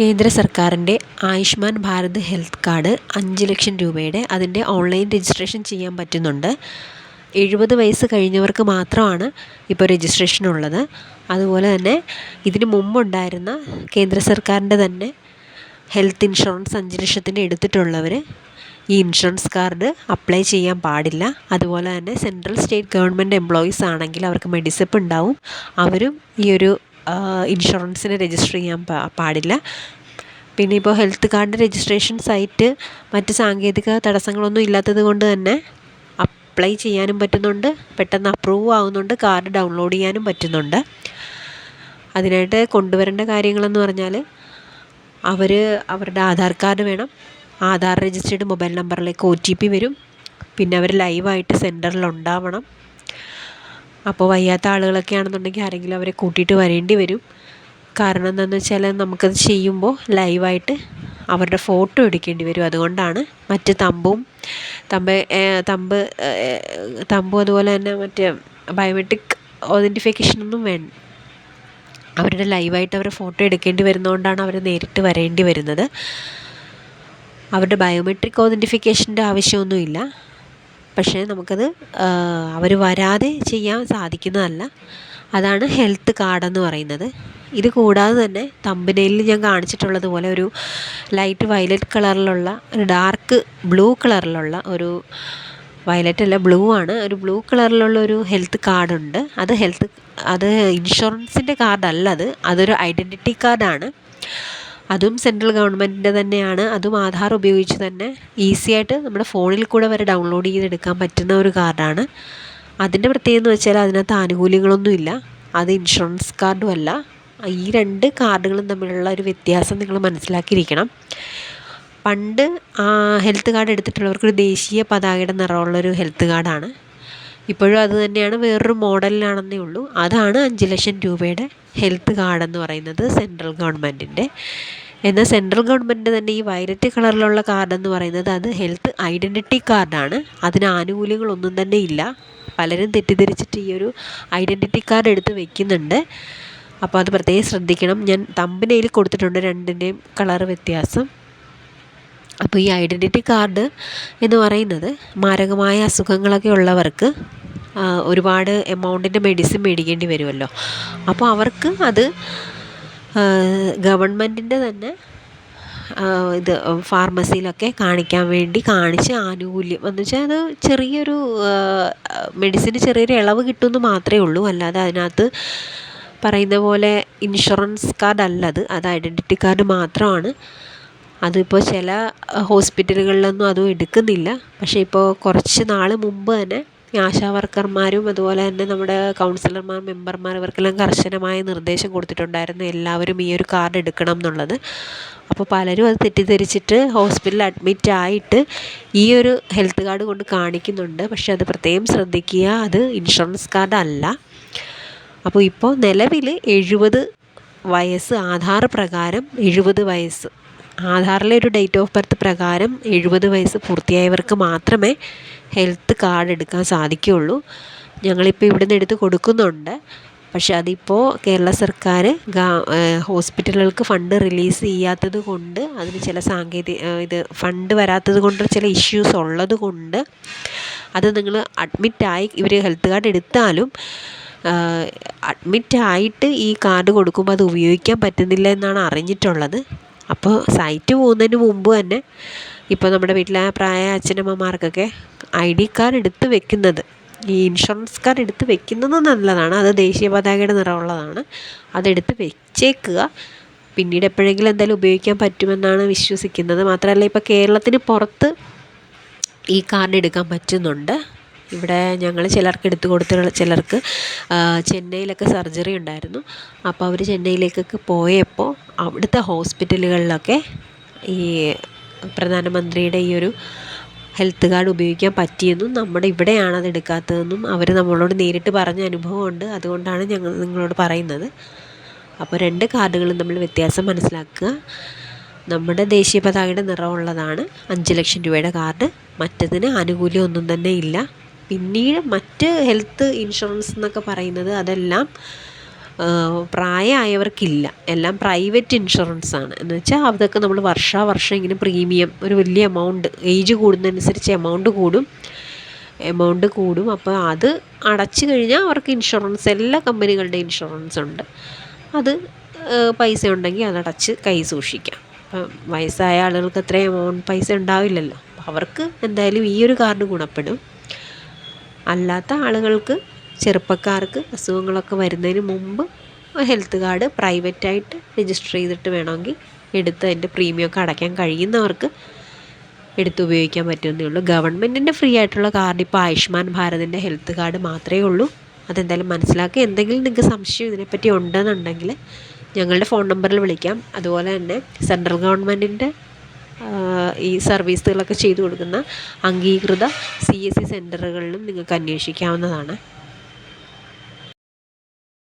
കേന്ദ്ര സർക്കാരിന്റെ Ayushman Bharat health card അഞ്ച് ലക്ഷം രൂപയുടെ അതിന്റെ ഓൺലൈൻ രജിസ്ട്രേഷൻ ചെയ്യാൻ പറ്റുന്നുണ്ട്. എഴുപത് വയസ്സ് കഴിഞ്ഞവർക്ക് മാത്രമാണ് ഇപ്പോൾ രജിസ്ട്രേഷൻ ഉള്ളത് അതുപോലെ തന്നെ ഇതിന് മുമ്പുണ്ടായിരുന്ന കേന്ദ്ര സർക്കാരിന്റെ തന്നെ ഹെൽത്ത് ഇൻഷുറൻസ് അഞ്ച് ലക്ഷത്തിന് എടുത്തിട്ടുള്ളവർ ഈ ഇൻഷുറൻസ് കാർഡ് അപ്ലൈ ചെയ്യാൻ പാടില്ല. അതുപോലെ തന്നെ സെൻട്രൽ സ്റ്റേറ്റ് ഗവൺമെന്റ് എംപ്ലോയീസ് ആണെങ്കിൽ അവർക്ക് മെഡിസപ്പ് ഉണ്ടാവും. അവരും ഈ ഒരു ഇൻഷുറൻസിന് രജിസ്റ്റർ ചെയ്യാൻ പാടില്ല. പിന്നെ ഇപ്പോൾ ഹെൽത്ത് കാർഡിന്റെ രജിസ്ട്രേഷൻ സൈറ്റ് മറ്റ് സാങ്കേതിക തടസ്സങ്ങളൊന്നും ഇല്ലാത്തത് കൊണ്ട് തന്നെ അപ്ലൈ ചെയ്യാനും പറ്റുന്നുണ്ട്. പെട്ടെന്ന് അപ്രൂവ് ആവുന്നുണ്ട്. കാർഡ് ഡൗൺലോഡ് ചെയ്യാനും പറ്റുന്നുണ്ട്. അതിനായിട്ട് കൊണ്ടുവരേണ്ട കാര്യങ്ങളെന്ന് പറഞ്ഞാൽ അവർ അവരുടെ ആധാർ കാർഡ് വേണം. ആധാർ രജിസ്റ്റേർഡ് മൊബൈൽ നമ്പറിലേക്ക് ഒ ടി പി വരും. പിന്നെ അവർ ലൈവായിട്ട് സെന്ററിൽ ഉണ്ടാവണം. അപ്പോൾ വയ്യാത്ത ആളുകളൊക്കെ ആണെന്നുണ്ടെങ്കിൽ ആരെങ്കിലും അവരെ കൂട്ടിയിട്ട് വരേണ്ടി വരും. കാരണം എന്താണെന്ന് വെച്ചാൽ നമുക്കത് ചെയ്യുമ്പോൾ ലൈവായിട്ട് അവരുടെ ഫോട്ടോ എടുക്കേണ്ടി വരും. അതുകൊണ്ടാണ് മറ്റ് തമ്പും തമ്പ് തമ്പ് തമ്പും അതുപോലെ തന്നെ മറ്റ് ബയോമെട്രിക് ഒതന്റിഫിക്കേഷനൊന്നും വേണ്ട. അവരുടെ ലൈവായിട്ട് അവരുടെ ഫോട്ടോ എടുക്കേണ്ടി വരുന്നതുകൊണ്ടാണ് അവർ നേരിട്ട് വരേണ്ടി വരുന്നത്. അവരുടെ ബയോമെട്രിക് ഒതന്റിഫിക്കേഷന്റെ ആവശ്യമൊന്നുമില്ല. പക്ഷേ നമുക്കത് അവർ വരാതെ ചെയ്യാൻ സാധിക്കുന്നതല്ല. അതാണ് ഹെൽത്ത് കാർഡെന്ന് പറയുന്നത്. ഇത് കൂടാതെ തന്നെ തമ്പനയിലിൽ ഞാൻ കാണിച്ചിട്ടുള്ളത് പോലെ ഒരു ലൈറ്റ് വയലറ്റ് കളറിലുള്ള ഒരു ഡാർക്ക് ബ്ലൂ കളറിലുള്ള ഒരു വയലറ്റ് അല്ല ബ്ലൂ ആണ്. ഒരു ബ്ലൂ കളറിലുള്ള ഒരു ഹെൽത്ത് കാർഡുണ്ട്. അത് ഹെൽത്ത് അത് ഇൻഷുറൻസിന്റെ കാർഡല്ല അത്. അതൊരു ഐഡന്റിറ്റി കാർഡാണ്. അതും സെൻട്രൽ ഗവൺമെന്റിന്റെ തന്നെയാണ്. അതും ആധാർ ഉപയോഗിച്ച് തന്നെ ഈസി ആയിട്ട് നമ്മുടെ ഫോണിൽ കൂടെ വരെ ഡൗൺലോഡ് ചെയ്തെടുക്കാൻ പറ്റുന്ന ഒരു കാർഡാണ്. അതിന്റെ പ്രത്യേകത എന്ന് വെച്ചാൽ അതിനകത്ത് ആനുകൂല്യങ്ങളൊന്നുമില്ല അത് ഇൻഷുറൻസ് കാർഡും അല്ല. ഈ രണ്ട് കാർഡുകളും തമ്മിലുള്ള ഒരു വ്യത്യാസം നിങ്ങൾ മനസ്സിലാക്കിയിരിക്കണം. പണ്ട് ഹെൽത്ത് കാർഡ് എടുത്തിട്ടുള്ളവർക്ക് ഒരു ദേശീയ പതാകയുടെ നിറമുള്ളൊരു ഹെൽത്ത് കാർഡാണ്. ഇപ്പോഴും അത് തന്നെയാണ് വേറൊരു മോഡലിലാണെന്നേ ഉള്ളൂ. അതാണ് അഞ്ച് ലക്ഷം രൂപയുടെ ഹെൽത്ത് കാർഡ് എന്ന് പറയുന്നത് സെൻട്രൽ ഗവൺമെന്റിന്റെ. എന്നാൽ സെൻട്രൽ ഗവൺമെന്റ് തന്നെ ഈ വയലറ്റ് കളറിലുള്ള കാർഡ് എന്ന് പറയുന്നത് അത് ഹെൽത്ത് ഐഡന്റിറ്റി കാർഡാണ്. അതിന് ആനുകൂല്യങ്ങളൊന്നും തന്നെ ഇല്ല. പലരും തെറ്റിദ്ധരിച്ചിട്ട് ഈ ഒരു ഐഡന്റിറ്റി കാർഡ് എടുത്ത് വെക്കുന്നുണ്ട്. അപ്പോൾ അത് പ്രത്യേകം ശ്രദ്ധിക്കണം. ഞാൻ തമ്പിനയിൽ കൊടുത്തിട്ടുണ്ട് രണ്ടിന്റെയും കളർ വ്യത്യാസം. അപ്പോൾ ഈ ഐഡന്റിറ്റി കാർഡ് എന്ന് പറയുന്നത് മാരകമായ അസുഖങ്ങളൊക്കെ ഉള്ളവർക്ക് ഒരുപാട് എമൗണ്ടിന്റെ മെഡിസിൻ മേടിക്കേണ്ടി വരുമല്ലോ. അപ്പോൾ അവർക്ക് അത് ഗവൺമെന്റിന്റെ തന്നെ ഇത് ഫാർമസിയിലൊക്കെ കാണിക്കാൻ വേണ്ടി കാണിച്ച് ആനുകൂല്യം. എന്ന് വെച്ചാൽ അത് ചെറിയൊരു മെഡിസിന് ചെറിയൊരു ഇളവ് കിട്ടുമെന്ന് മാത്രമേ ഉള്ളൂ. അല്ലാതെ അതിനകത്ത് പറയുന്ന പോലെ ഇൻഷുറൻസ് കാർഡ് അല്ല അത്. അത് ഐഡന്റിറ്റി കാർഡ് മാത്രമാണ്. അതിപ്പോൾ ചില ഹോസ്പിറ്റലുകളിലൊന്നും അതും എടുക്കുന്നില്ല. പക്ഷേ ഇപ്പോൾ കുറച്ച് നാൾ മുമ്പ് തന്നെ ആശാ വർക്കർമാരും അതുപോലെ തന്നെ നമ്മുടെ കൗൺസിലർമാർ മെമ്പർമാർ ഇവർക്കെല്ലാം കർശനമായ നിർദ്ദേശം കൊടുത്തിട്ടുണ്ടായിരുന്നു എല്ലാവരും ഈ ഒരു കാർഡ് എടുക്കണം എന്നുള്ളത്. അപ്പോൾ പലരും അത് തെറ്റിദ്ധരിച്ചിട്ട് ഹോസ്പിറ്റലിൽ അഡ്മിറ്റ് ആയിട്ട് ഈ ഒരു ഹെൽത്ത് കാർഡ് കൊണ്ട് കാണിക്കുന്നുണ്ട്. പക്ഷേ അത് പ്രത്യേകം ശ്രദ്ധിക്കുക അത് ഇൻഷുറൻസ് കാർഡ് അല്ല. അപ്പോൾ ഇപ്പോൾ നിലവിൽ എഴുപത് വയസ്സ് ആധാർ പ്രകാരം എഴുപത് വയസ്സ് ആധാറിലെ ഒരു ഡേറ്റ് ഓഫ് ബർത്ത് പ്രകാരം എഴുപത് വയസ്സ് പൂർത്തിയായവർക്ക് മാത്രമേ ഹെൽത്ത് കാർഡ് എടുക്കാൻ സാധിക്കുകയുള്ളൂ. ഞങ്ങളിപ്പോൾ ഇവിടെ നിന്ന് എടുത്ത് കൊടുക്കുന്നുണ്ട്. പക്ഷേ അതിപ്പോൾ കേരള സർക്കാർ ഹോസ്പിറ്റലുകൾക്ക് ഫണ്ട് റിലീസ് ചെയ്യാത്തത് കൊണ്ട് അതിന് ചില സാങ്കേതിക ഇത് ഫണ്ട് വരാത്തത് കൊണ്ട് ചില ഇഷ്യൂസ് ഉള്ളത് കൊണ്ട് അത് നിങ്ങൾ അഡ്മിറ്റായി ഇവർ ഹെൽത്ത് കാർഡ് എടുത്താലും അഡ്മിറ്റായിട്ട് ഈ കാർഡ് കൊടുക്കുമ്പോൾ അത് ഉപയോഗിക്കാൻ പറ്റുന്നില്ല എന്നാണ് അറിഞ്ഞിട്ടുള്ളത്. അപ്പോൾ സൈറ്റ് പോകുന്നതിന് മുമ്പ് തന്നെ ഇപ്പോൾ നമ്മുടെ വീട്ടിലെ പ്രായ അച്ഛനമ്മമാർക്കൊക്കെ ഐ ഡി കാർഡ് എടുത്ത് വെക്കുന്നത്. ഈ ഇൻഷുറൻസ് കാർഡ് എടുത്ത് വെക്കുന്നത് നല്ലതാണ്. അത് ദേശീയ പതാകയുടെ നിറമുള്ളതാണ് അതെടുത്ത് വെച്ചേക്കുക. പിന്നീട് എപ്പോഴെങ്കിലും എന്തായാലും ഉപയോഗിക്കാൻ പറ്റുമെന്നാണ് വിശ്വസിക്കുന്നത്. മാത്രമല്ല ഇപ്പോൾ കേരളത്തിന് പുറത്ത് ഈ കാർഡ് എടുക്കാൻ പറ്റുന്നുണ്ട്. ഇവിടെ ഞങ്ങൾ ചിലർക്ക് എടുത്തു കൊടുത്ത ചിലർക്ക് ചെന്നൈയിലൊക്കെ സർജറി ഉണ്ടായിരുന്നു. അപ്പോൾ അവർ ചെന്നൈയിലേക്കൊക്കെ പോയപ്പോൾ അവിടുത്തെ ഹോസ്പിറ്റലുകളിലൊക്കെ ഈ പ്രധാനമന്ത്രിയുടെ ഈ ഒരു ഹെൽത്ത് കാർഡ് ഉപയോഗിക്കാൻ പറ്റിയെന്നും നമ്മുടെ ഇവിടെയാണ് അത് എടുക്കാത്തതെന്നും അവർ നമ്മളോട് നേരിട്ട് പറഞ്ഞ അനുഭവമുണ്ട്. അതുകൊണ്ടാണ് ഞങ്ങൾ നിങ്ങളോട് പറയുന്നത്. അപ്പോൾ രണ്ട് കാർഡുകളും നമ്മൾ വ്യത്യാസം മനസ്സിലാക്കുക. നമ്മുടെ ദേശീയ പതാകയുടെ നിറമുള്ളതാണ് അഞ്ച് ലക്ഷം രൂപയുടെ കാർഡ്. മറ്റതിന് ആനുകൂല്യം ഒന്നും തന്നെ ഇല്ല. പിന്നീട് മറ്റ് ഹെൽത്ത് ഇൻഷുറൻസ് എന്നൊക്കെ പറയുന്നത് അതെല്ലാം പ്രായമായവർക്കില്ല. എല്ലാം പ്രൈവറ്റ് ഇൻഷുറൻസ് ആണ്. എന്ന് വെച്ചാൽ അതൊക്കെ നമ്മൾ വർഷാവർഷം ഇങ്ങനെ പ്രീമിയം ഒരു വലിയ എമൗണ്ട് ഏജ് കൂടുന്നതനുസരിച്ച് എമൗണ്ട് കൂടും. എമൗണ്ട് കൂടും. അപ്പോൾ അത് അടച്ചു കഴിഞ്ഞാൽ അവർക്ക് ഇൻഷുറൻസ് എല്ലാ കമ്പനികളുടെ ഇൻഷുറൻസ് ഉണ്ട്. അത് പൈസ ഉണ്ടെങ്കിൽ അതടച്ച് കൈ സൂക്ഷിക്കാം. അപ്പം വയസ്സായ ആളുകൾക്ക് അത്രയും എമൗണ്ട് പൈസ ഉണ്ടാവില്ലല്ലോ. അവർക്ക് എന്തായാലും ഈ ഒരു കാർഡ് ഗുണപ്പെടും. അല്ലാത്ത ആളുകൾക്ക് ചെറുപ്പക്കാർക്ക് അസുഖങ്ങളൊക്കെ വരുന്നതിന് മുമ്പ് ഹെൽത്ത് കാർഡ് പ്രൈവറ്റായിട്ട് രജിസ്റ്റർ ചെയ്തിട്ട് വേണമെങ്കിൽ എടുത്ത് അതിന്റെ പ്രീമിയമൊക്കെ അടയ്ക്കാൻ കഴിയുന്നവർക്ക് എടുത്ത് ഉപയോഗിക്കാൻ പറ്റുമെന്നേ ഉള്ളൂ. ഗവൺമെന്റിന്റെ ഫ്രീ ആയിട്ടുള്ള കാർഡ് ഇപ്പോൾ ആയുഷ്മാൻ ഭാരതിന്റെ ഹെൽത്ത് കാർഡ് മാത്രമേ ഉള്ളൂ. അതെന്തായാലും മനസ്സിലാക്കി എന്തെങ്കിലും നിങ്ങൾക്ക് സംശയം ഇതിനെപ്പറ്റി ഉണ്ടെന്നുണ്ടെങ്കിൽ ഞങ്ങളുടെ ഫോൺ നമ്പറിൽ വിളിക്കാം. അതുപോലെ തന്നെ സെൻട്രൽ ഗവൺമെന്റിന്റെ ഈ സർവീസുകളൊക്കെ ചെയ്തു കൊടുക്കുന്ന അംഗീകൃത സി എസ് സി സെന്ററുകളിലും നിങ്ങൾക്ക് അന്വേഷിക്കാവുന്നതാണ്.